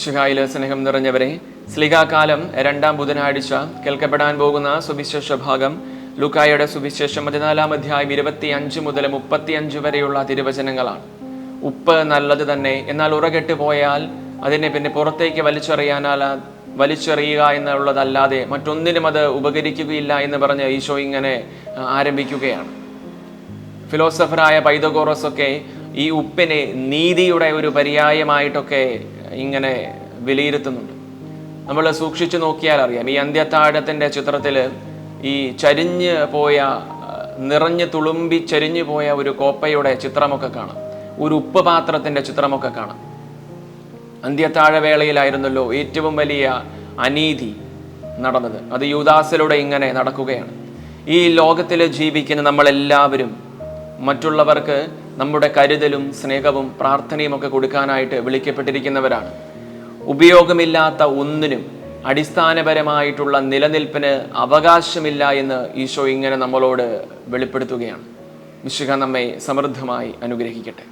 ശിഹായിലെ സ്നേഹം നിറഞ്ഞവരെ സ്ലികാകാലം രണ്ടാം ബുധനാഴ്ച കേൾക്കപ്പെടാൻ പോകുന്ന സുവിശേഷ ഭാഗം ലുക്കായുടെ സുവിശേഷം പതിനാലാം അധ്യായം ഇരുപത്തി അഞ്ച് മുതൽ മുപ്പത്തി അഞ്ച് വരെയുള്ള തിരുവചനങ്ങളാണ്. ഉപ്പ് നല്ലത് തന്നെ എന്നാൽ ഉറകെട്ട് പോയാൽ അതിനെ പിന്നെ പുറത്തേക്ക് വലിച്ചെറിയാനാൽ വലിച്ചെറിയുക എന്നുള്ളതല്ലാതെ മറ്റൊന്നിനും അത് ഉപകരിക്കുകയില്ല എന്ന് പറഞ്ഞ് ഈശോ ഇങ്ങനെ ആരംഭിക്കുകയാണ്. ഫിലോസഫറായ പൈതഗോറസ് ഒക്കെ ഈ ഉപ്പിനെ നീതിയുടെ ഒരു പര്യായമായിട്ടൊക്കെ ഇങ്ങനെ വിലയിരുത്തുന്നുണ്ട്. നമ്മൾ സൂക്ഷിച്ചു നോക്കിയാൽ അറിയാം. ഈ അന്ത്യത്താഴത്തിന്റെ ചിത്രത്തിൽ ഈ ചരിഞ്ഞ് പോയ നിറഞ്ഞ് തുളുമ്പി ചരിഞ്ഞു പോയ ഒരു കോപ്പയുടെ ചിത്രമൊക്കെ കാണാം. ഒരു ഉപ്പ് പാത്രത്തിന്റെ ചിത്രമൊക്കെ കാണാം. അന്ത്യത്താഴവേളയിലായിരുന്നല്ലോ ഏറ്റവും വലിയ അനീതി നടന്നത്. അത് യൂദാസിലൂടെ ഇങ്ങനെ നടക്കുകയാണ്. ഈ ലോകത്തിൽ ജീവിക്കുന്ന നമ്മളെല്ലാവരും മറ്റുള്ളവർക്ക് നമ്മുടെ കരുതലും സ്നേഹവും പ്രാർത്ഥനയും ഒക്കെ കൊടുക്കാനായിട്ട് വിളിക്കപ്പെട്ടിരിക്കുന്നവരാണ്. ഉപയോഗമില്ലാത്ത ഒന്നിനും അടിസ്ഥാനപരമായിട്ടുള്ള നിലനിൽപ്പിന് അവകാശമില്ല എന്ന് ഈശോ ഇങ്ങനെ നമ്മളോട് വെളിപ്പെടുത്തുകയാണ്. മിശിക നമ്മെ സമൃദ്ധമായി അനുഗ്രഹിക്കട്ടെ.